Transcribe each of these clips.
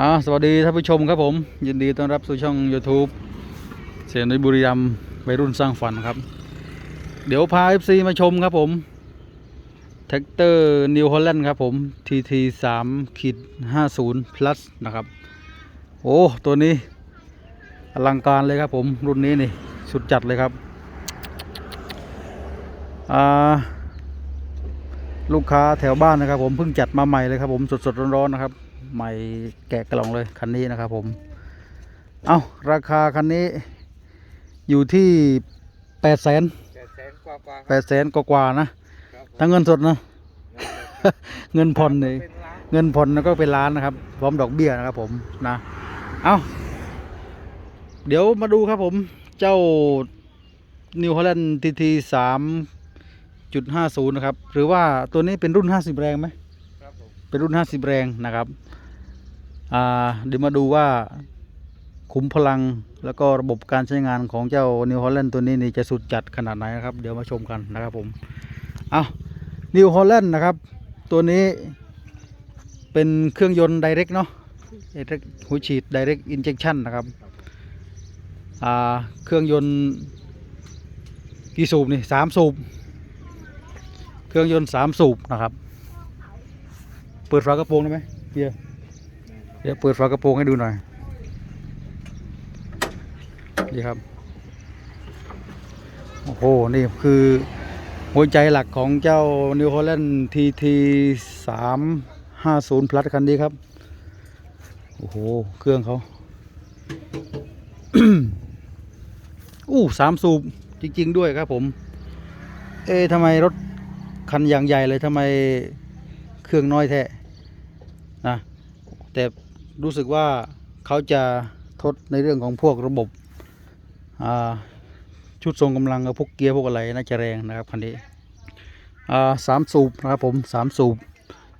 อ่าสวัสดีท่านผู้ชมครับผม ยินดีต้อนรับสู่ช่อง YouTube เสียงในบุรีรัมย์วัยรุ่นสร้างฝันครับ เดี๋ยวพา FC มาชมครับผมแท็กเตอร์นิวฮอลแลนด์ครับผม TT 3ขีด50 plus นะครับ โอ้ ตัวนี้ อลังการเลยครับผม รุ่นนี้นี่ สุดจัดเลยครับ อ่า ลูกค้าแถวบ้านนะครับผม เพิ่งจัดมาใหม่เลยครับผม สดๆร้อนๆนะครับ ใหม่แกะกล่องเลยคันนี้นะครับผม เอาราคาคันนี้อยู่ที่แปดแสนแปดแสนกว่ากว่าแปดแสนกว่าๆนะครับผมทั้งเงินสดนะเงินผ่อนเลยเป็นล้านเงินผ่อนก็เป็นล้านนะครับ พร้อมดอกเบี้ยนะครับผมนะเอาเดี๋ยวมาดูครับผมเจ้า New Holland TT 3.50นะครับ หรือว่าตัวนี้เป็นรุ่น50แรงไหมครับผมเป็นรุ่น50แรงนะครับอ่า เดี๋ยวมาดูว่าขุมพลังแล้วก็ระบบการใช้งานของเจ้า New Holland ตัวนี้นี่จะสุดจัดขนาดไหนนะครับ เดี๋ยวมาชมกันนะครับผมเอา New Holland นะครับ ตัวนี้เป็นเครื่องยนต์ Direct เนาะ Direct หัวฉีด Direct Injection นะครับเครื่องยนต์กี่สูบนี่สามสูบ เครื่องยนต์สามสูบนะครับ เปิดฝากระโปรงได้ไหมเบียร์ ดี๋ยวเปิดฝากระโปรงให้ดูหน่อยนี่ครับ โอ้โห นี่คือหัวใจหลักของเจ้า New Holland TT 350 plus คันนี้ครับ โอ้โห เครื่องเขาอู้สามสูบจริง ๆ ด้วยครับผม เอ๊ะทำไมรถคันอย่างใหญ่เลยทำไมเครื่องน้อยแท้นะแต่ รู้สึกว่าเขาจะทดในเรื่องของพวกระบบชุดทรงกำลังกับพวกเกียร์พวกอะไรน่าจะแรงนะครับคันนี้สามสูบนะครับผมสามสูบ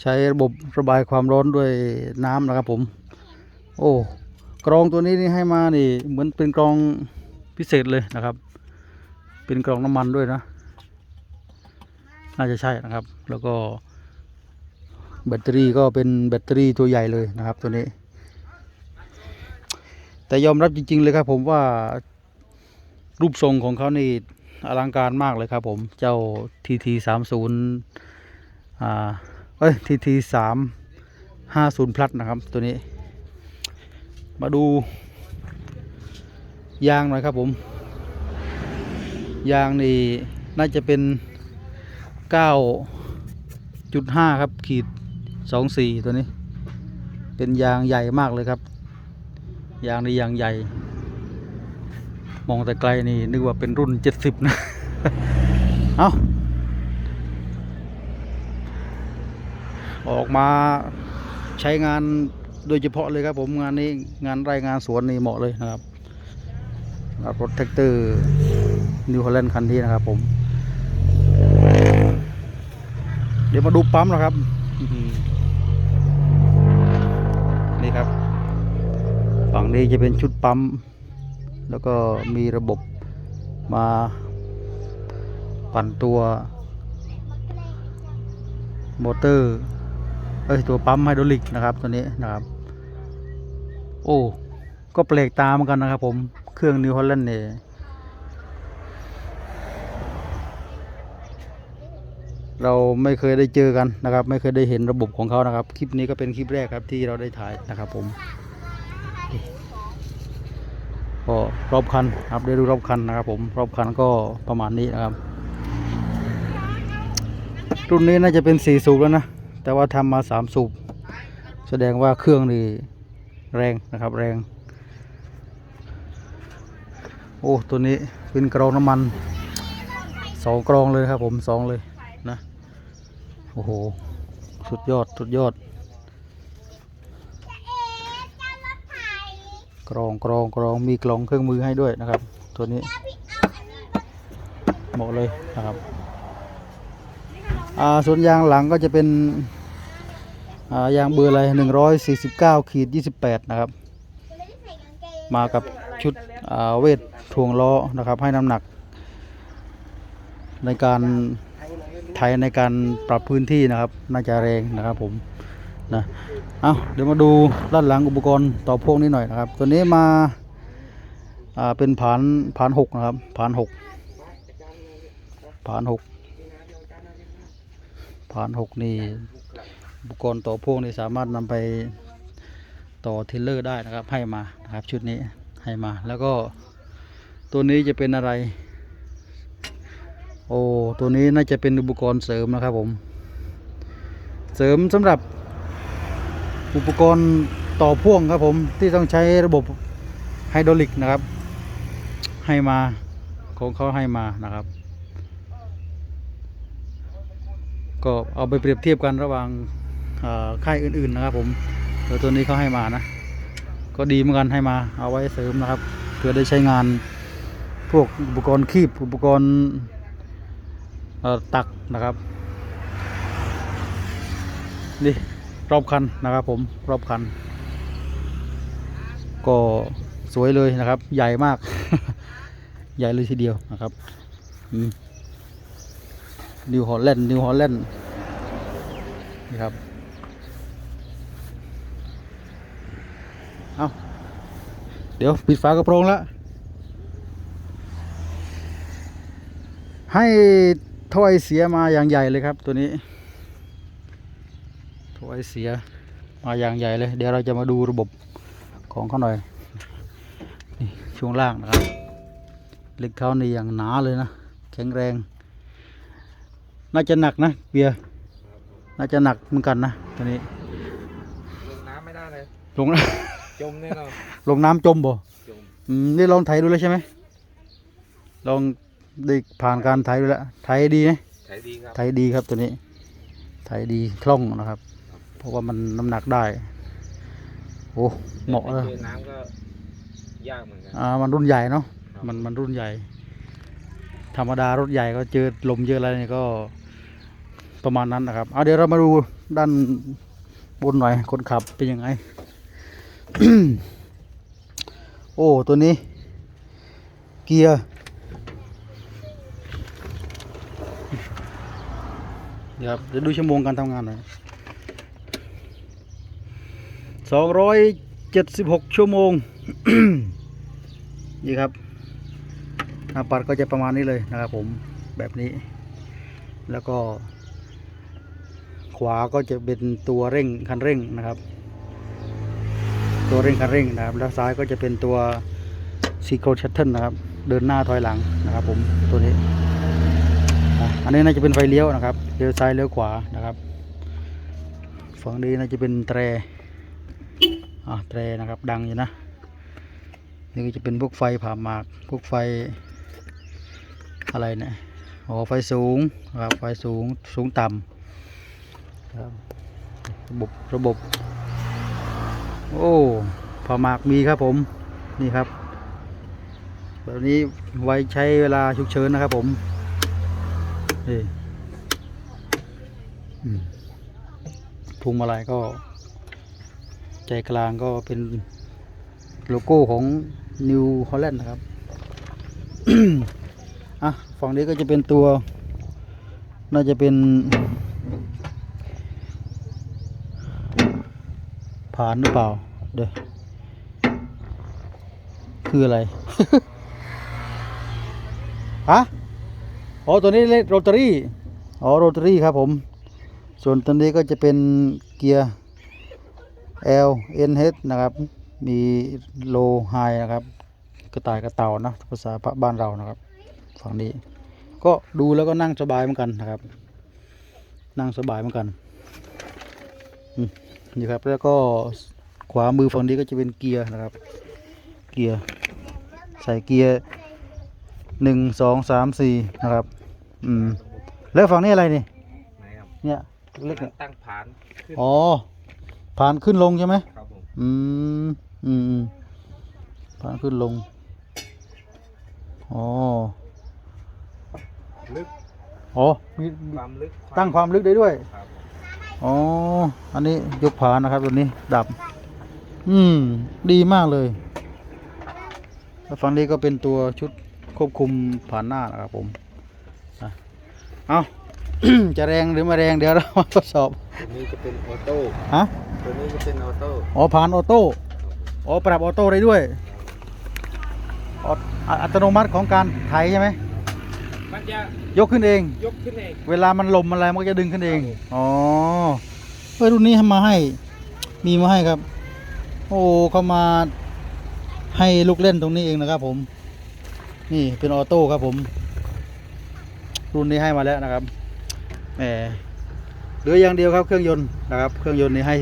ใช้ระบบระบายความร้อนด้วยน้ำนะครับผม โอ้กรองตัวนี้นี่ให้มานี่เหมือนเป็นกรองพิเศษเลยนะครับ เป็นกรองน้ำมันด้วยนะ น่าจะใช่นะครับ แล้วก็ แบตเตอรี่ก็เป็นแบตเตอรี่ตัวใหญ่เลยนะครับตัวนี้ แต่ยอมรับจริง ๆ เลยครับ ผมว่ารูปทรงของเขานี่อลังการมากเลยครับ ผมเจ้า TT 3 0อ่าเอ้ย TT 3 50 plus นะครับตัวนี้ มาดูยางหน่อยครับผม ยางนี่น่าจะเป็น 9.5 ครับขีด 24ตัวนี้ เป็นยางใหญ่มากเลยครับ ยางในยางใหญ่ มองแต่ไกลนี่นึกว่าเป็นรุ่น70นะ เอาออกมาใช้งานโดยเฉพาะเลยครับผมงานนี้งานไร่งานสวนนี่เหมาะเลยนะครับรถแท็กเตอร์นิวฮอลแลนด์คันนี้นะครับผม เดี๋ยวมาดูปั๊มนะครับ งนี้จะเป็นชุดปั๊ม แล้วก็มีระบบมาปั่นตัวมอเตอร์เอ้ยตัวปั๊มไฮดรอลิกนะครับตัวนี้นะครับ โอ้ก็แปลกตาเหมือนกันนะครับผมเครื่องนิวฮอลแลนด์เนี่ยเราไม่เคยได้เจอกันนะครับ ไม่เคยได้เห็นระบบของเขานะครับ คลิปนี้ก็เป็นคลิปแรกครับที่เราได้ถ่ายนะครับผม ก็รอบคันครับได้ดูรอบคันนะครับผมรอบคันก็ประมาณนี้นะครับ รุ่นนี้น่าจะเป็นสี่สูบแล้วนะ แต่ว่าทำมาสามสูบแสดงว่าเครื่องนี่แรงนะครับแรง โอ้ตัวนี้เป็นกรองน้ำมันสองกรองเลยครับผมสองเลยนะโอ้โหสุดยอดสุดยอด กรองกรองกรองมีกล่องเครื่องมือให้ด้วยนะครับ ตัวนี้เหมาะเลยนะครับอ่าส่วนยางหลังก็จะเป็นอ่ายางเบอร์อะไรหนึ่งร้อยสี่สิบเก้าขีดยี่สิบแปดนะครับ มากับชุดอ่าเวทถ่วงล้อนะครับ ให้น้ำหนัก ในการไถในการปรับพื้นที่นะครับ น่าจะแรงนะครับผม นะเอาเดี๋ยวมาดูด้านหลังอุปกรณ์ต่อพ่วงนี้หน่อยนะครับ ตัวนี้มาอ่าเป็นผานผานหกนะครับผานหกผานหกผานหกนี่อุปกรณ์ต่อพ่วงนี่สามารถนำไปต่อเทเลอร์ได้นะครับให้มานะครับชุดนี้ให้มาแล้วก็ตัวนี้จะเป็นอะไร โอ้ตัวนี้น่าจะเป็นอุปกรณ์เสริมนะครับผม เสริมสำหรับ อุปกรณ์ต่อพ่วงครับผมที่ต้องใช้ระบบไฮดรอลิกนะครับ ให้มาของเขาให้มานะครับ ก็เอาไปเปรียบเทียบกันระหว่างค่ายอื่นๆนะครับ ผมแต่ตัวนี้เขาให้มานะ ก็ดีเหมือนกันให้มาเอาไว้เสริมนะครับเพื่อได้ใช้งานพวกอุปกรณ์คีบอุปกรณ์ตักนะครับนี่ รอบคันนะครับผมรอบคัน ก็สวยเลยนะครับ ใหญ่มาก ใหญ่เลยทีเดียวนะครับนิวฮอลแลนด์นิวฮอลแลนด์นี่ครับเอาเดี๋ยวปิดฝากระโปรงแล้วให้ถ้อยเสียมาอย่างใหญ่เลยครับตัวนี้ถ้ อยเสียมาอย่างใหญ่เลย เดี๋ยวเราจะมาดูระบบของเขาหน่อยนี่ช่วงล่างนะครับเหล็กเขานี่อย่างหนาเลยนะแข็งแรง น่าจะหนักนะเบียร์น่าจะหนักเหมือนกันนะตัวนี้ลงน้ำไม่ได้เลยลงจมแน่นอนลงน้ำจมบ่จมอืมนี่ลองไถดูเลยใช่ไหมลองได้ผ่านการไถดูแล้วไถดีไหมใช้ดีครับไถดีครับตัวนี้ไถดีคล่องนะครับ เพราะว่ามันน้ำหนักได้โอ้เหมาะแต่เลยเจอน้ำก็ยากเหมือนกันอ่ามันรุ่นใหญ่เนาะครับมันมันรุ่นใหญ่ ธรรมดารถใหญ่ก็เจอลมเจออะไรนี่ก็ประมาณนั้นนะครับเอาเดี๋ยวเรามาดูด้านบนหน่อยคนขับเป็นยังไง โอ้ตัวนี้ เกียร์เดี๋ยวครับเดี๋ยวดูชั่วโมงการทำงานหน่อย สองร้อยเจ็ดสิบหกชั่วโมง นี่ครับหน้าปัดก็จะประมาณนี้เลยนะครับผมแบบนี้ แล้วก็ ขวาก็จะเป็นตัวเร่งคันเร่งนะครับ ตัวเร่งคันเร่งนะครับ แล้วซ้ายก็จะเป็นตัวซีโคชัตเทิลนะครับ เดินหน้าถอยหลังนะครับ ผมตัวนี้ อันนี้น่าจะเป็นไฟเลี้ยวนะครับเลี้ยวซ้ายเลี้ยวขวานะครับ ฝั่งนี้น่าจะเป็นแตร อ่าแตรนะครับดังอยู่นะนี่ก็จะเป็นพวกไฟผ่าหมากพวกไฟอะไรเนี่ยอ๋อไฟสูงครับไฟสูงสูงต่ำครับระบบระบบ โอ้ผ่าหมากมีครับผมนี่ครับแบบนี้ไว้ใช้เวลาฉุกเฉินนะครับผมนี่พวงมาลัยก็ ใจกลางก็เป็นโลโก้ของ New Holland นะครับอะฝั่งนี้ก็จะเป็นตัว น่าจะเป็น ผ่านหรือเปล่า เดี๋ยวคืออะไร ฮะ อ๋อ ตัวนี้เลขโรตารี่ อ๋อ โรตารี่ครับผม ส่วนตัวนี้ก็จะเป็นเกียร์ L N H นะครับ มีโลไฮนะครับ กระต่ายกระเต่านะภาษาบ้านเรานะครับ ฝั่งนี้ ก็ดูแล้วก็นั่งสบายเหมือนกันนะครับ นั่งสบายเหมือนกันอืมนี่ครับ แล้วก็ขวามือฝั่งนี้ก็จะเป็นเกียร์นะครับ เกียร์ใส่เกียร์หนึ่งสองสามสี่นะครับ อืม แล้วฝั่งนี้อะไรนี่ไหนครับเนี่ยเล็กๆเนี่ยตั้งผานขึ้นอ๋อ ผ่านขึ้นลงใช่ไหมครับผมอืมอืมอืมผ่านขึ้นลงอ๋อลึกอ๋อมีมีความลึกตั้งความลึกได้ด้วยครับอ๋ออันนี้ยกผานะครับตัวนี้ดับ อืม ดีมากเลยแล้วฝั่งนี้ก็เป็นตัวชุดควบคุมผ่านหน้านะครับผมนะเอา จะแรงหรือไม่แรงเดี๋ยวเรามาทดสอบตัวนี้จะเป็นออโต้ฮะตัวนี้จะเป็นออโต้อ๋อผ่านออโต้อ๋อปรับออโต้ได้ด้วยอออะอัตโนมัติของการไถใช่ไหมมันจะยกขึ้นเอง ยกขึ้นเอง เวลามันลมอะไรมันก็จะดึงขึ้นเอง อ๋อเฮ้ยรุ่นนี้ทำมาให้ มีมาให้ครับ โอ้เขามาให้ลูกเล่นตรงนี้เองนะครับผม นี่เป็นออโต้ครับผม รุ่นนี้ให้มาแล้วนะครับ แหมเหลืออย่างเดียวครับเครื่องยนต์นะครับ เครื่องยนต์นี้ให้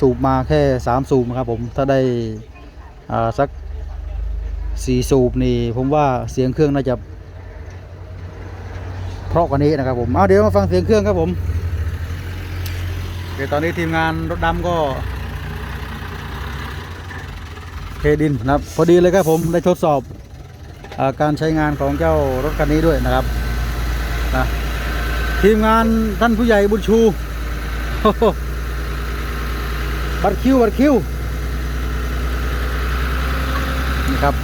สูบมาแค่สามสูบครับผมถ้าได้อ่าสักสี่สูบนี่ผมว่าเสียงเครื่องน่าจะเพราะกว่านี้นะครับผมเอาเดี๋ยวมาฟังเสียงเครื่องครับผมเดี๋ยวตอนนี้ทีมงานรถดำก็เทดินนะครับพอดีเลยครับผมได้ทดสอบอาการใช้งานของเจ้ารถคันนี้ด้วยนะครับนะ ทีมงานท่านผู้ใหญ่บุญชู บัตรคิว บัตรคิว นี่ครับ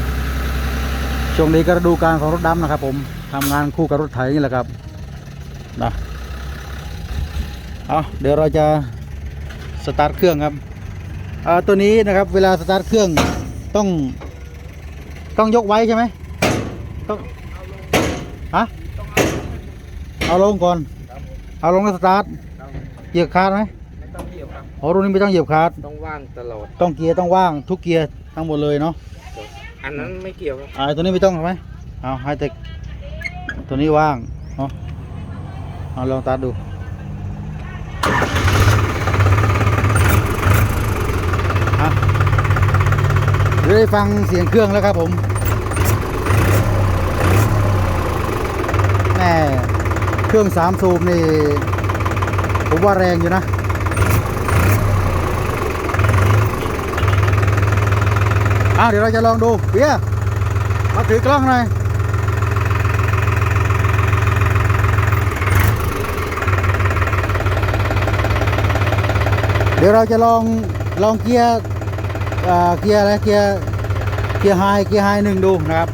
ช่วงนี้ก็ฤดูกาลของรถดำนะครับผมทำงานคู่กับรถไถนี่แหละครับนะเอาเดี๋ยวเราจะสตาร์ทเครื่องครับตัวนี้นะครับเวลาสตาร์ทเครื่องต้องต้องยกไว้ใช่ไหมต้องฮะ เอาลงก่อน ครับผมเอาลงแล้วสตาร์ทครับเหยียบคาร์ดไหมไม่ต้องเหยียบครับ อ๋อรุ่นนี้ไม่ต้องเหยียบคาร์ดต้องว่างตลอด ต้องเกียร์ต้องว่างทุกเกียร์ทั้งหมดเลยเนาะ อันนั้นไม่เกี่ยวครับ อ่าตัวนี้ไม่ต้องใช่ไหมเอาให้แต่ตัวนี้ว่างเนาะเอาลองตัดดู อะเดี๋ยวได้ฟังเสียงเครื่องแล้วครับผมแม่ เครื่องสามสูบนี่ผมว่าแรงอยู่นะอะเดี๋ยวเราจะลองดูเบียร์มาถือกล้องหน่อยเดี๋ยวเราจะลองลองเกียร์เกียร์อะไรเกียร์เกียร์ไฮเกียร์ไฮหนึ่งดูนะครับ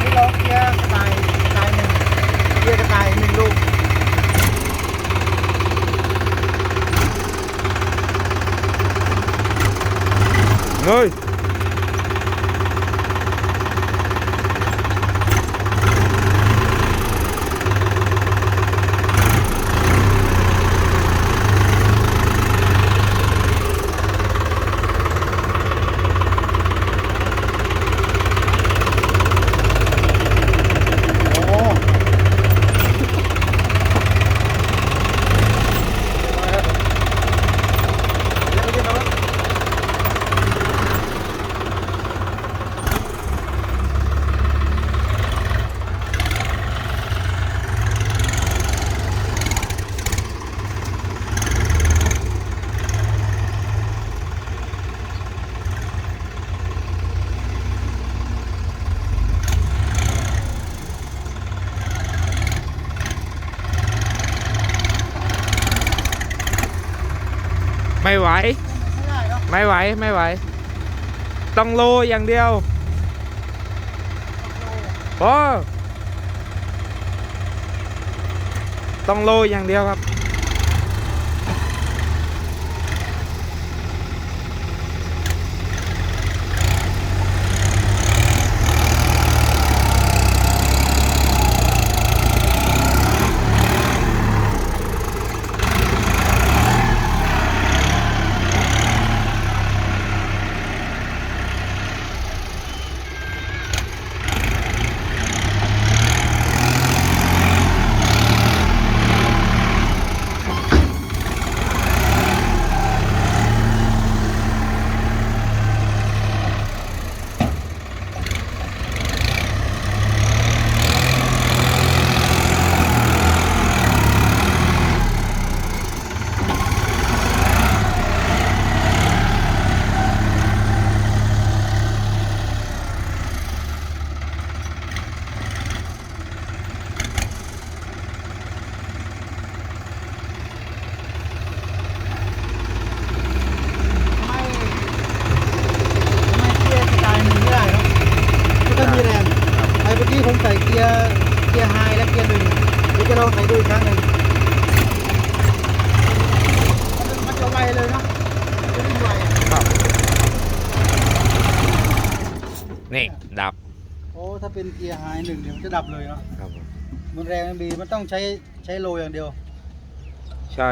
นี่ลองเกียร์กระต่ายกระต่ายหนึ่งเกียร์กระต่ายหนึ่งดู เไม่ไหว ไม่ไหว ต้องโลอย่างเดียวโอ้ต้องโลอย่างเดียวครับ ดับโอ้ถ้าเป็นเกียร์ไฮหนึ่งเดี๋ยวมันจะดับเลยเนาะครับผมมันแรงมันบีมันต้องใช้ใช้โลอย่างเดียว ใช่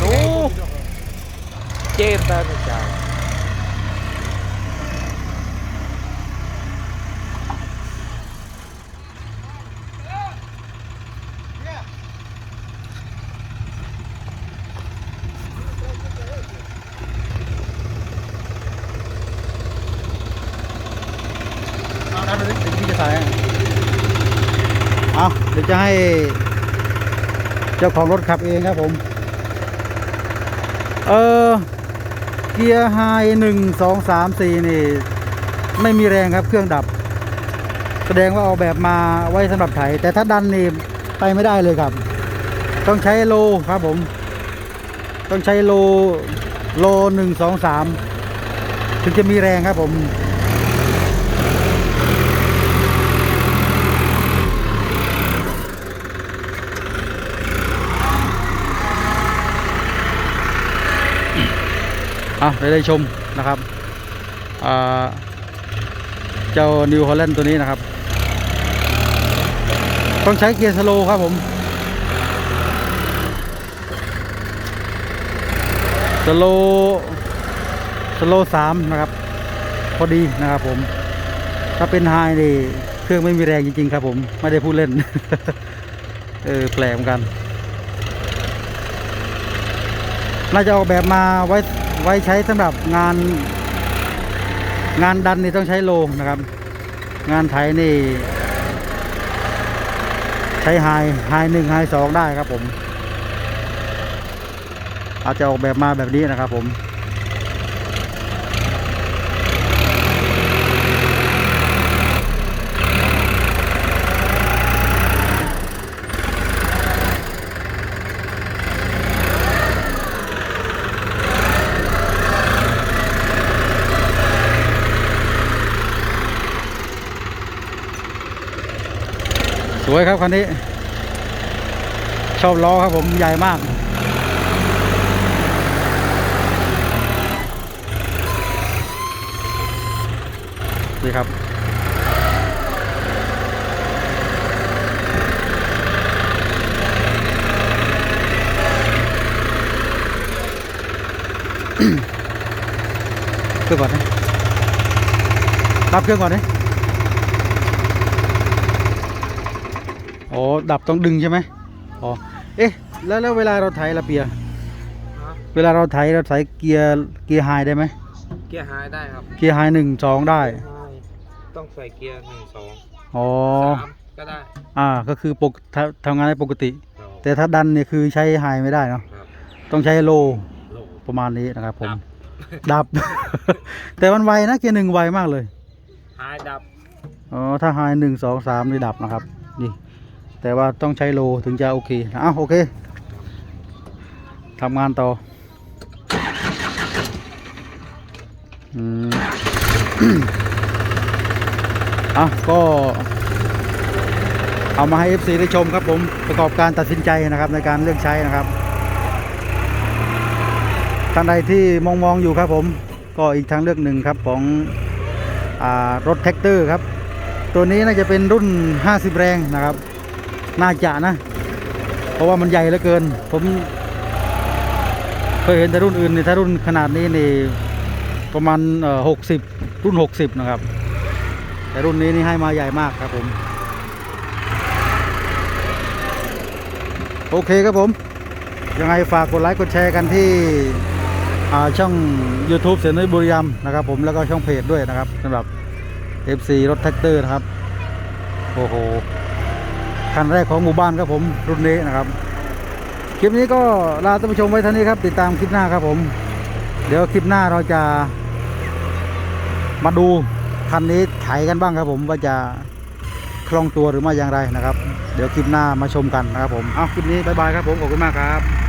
โอ้เจ็บตาตุจา เอาดันไปดิเดี๋ยวพี่จะถ่ายให้เอาเดี๋ยว จะให้เจ้าของรถขับเองครับผม เออ เกียร์ไฮหนึ่งสองสามสี่นี่ ไม่มีแรงครับเครื่องดับ แสดงว่าออกแบบมาไว้สำหรับไถ แต่ถ้าดันนี่ไปไม่ได้เลยครับ ต้องใช้โลครับผม ต้องใช้โลโลหนึ่งสองสามถึงจะมีแรงครับผม อะได้ได้ชมนะครับเจ้านิวฮอลแลนด์ตัวนี้นะครับ ต้องใช้เกียร์สโลครับผมสโลสโลสามนะครับ พอดีนะครับผม ถ้าเป็นไฮนี่เครื่องไม่มีแรงจริงๆครับผม ไม่ได้พูดเล่น เออแปลกเหมือนกัน น่าจะออกแบบมาไว้ ไว้ใช้สำหรับงานงานดันนี่ต้องใช้โลนะครับ งานไถนี่ ใช้ไฮไฮหนึ่งไฮสองได้ครับผม อาจจะออกแบบมาแบบนี้นะครับผม วยครับคันนี้ ชอบล้อครับผมใหญ่มาก นี่ครับเครื่องก่อนนะรับเครื่องก่อนนะ อ๋อ ดับต้องดึงใช่ไหมอ๋อ เอ๊ะ แล้วแล้วเวลาเราไถละเปีย เวลาเราไถเราไถเกียร์เกียร์ไฮได้ไหม เกียร์ไฮได้ครับเกียร์ไฮหนึ่งสองได้ไฮต้องใส่เกียร์หนึ่งสองอ๋อ สามก็ได้อ่า ก็คือปกทำทำงานได้ปกติ ครับแต่ถ้าดันเนี่ยคือใช้ไฮไม่ได้เนาะ ครับต้องใช้โลโล ประมาณนี้นะครับผม ดับ ดับ แต่มันไวนะเกียร์หนึ่งไวมากเลยไฮดับอ๋อ ถ้าไฮหนึ่งสองสามนี่ดับนะครับ นี่ แต่ว่าต้องใช้โลถึงจะโอเคอ้าวโอเคทำงานต่ออืมอะก็เอามาให้ FC ได้ชมครับผมประกอบการตัดสินใจนะครับในการเลือกใช้นะครับท่านใดที่มองมองอยู่ครับผมก็อีกทางเลือกหนึ่งครับของอรถแท็กเตอร์ครับ ตัวนี้น่าจะเป็นรุ่น 50 แรงนะครับ น่าจะนะ เพราะว่ามันใหญ่เหลือเกิน ผมเคยเห็นแต่รุ่นอื่นในี่ถ้ารุ่นขนาดนี้นี่ประมาณเอ่อ60รุ่น60นะครับ แต่รุ่นนี้นี่ให้มาใหญ่มากครับผม โอเคครับผม ยังไงฝากกดไลค์กดแชร์กันที่ช่อง YouTube เสียนุ้ยบุรีรัมนะครับผมแล้วก็ช่องเพจด้วยนะครับสำหรับ FC รถแท็กเตอร์นะครับ โอ้โห คันแรกของหมู่บ้านครับผมรุ่นนี้นะครับ คลิปนี้ก็ลาท่านผู้ชมไว้เท่านี้ครับ ติดตามคลิปหน้าครับผม เดี๋ยวคลิปหน้าเราจะ มาดูคันนี้ไถกันบ้างครับผมว่าจะคล่องตัวหรือไม่อย่างไรนะครับ เดี๋ยวคลิปหน้ามาชมกันนะครับผมเอาคลิปนี้บายบายครับผมขอบคุณมากครับ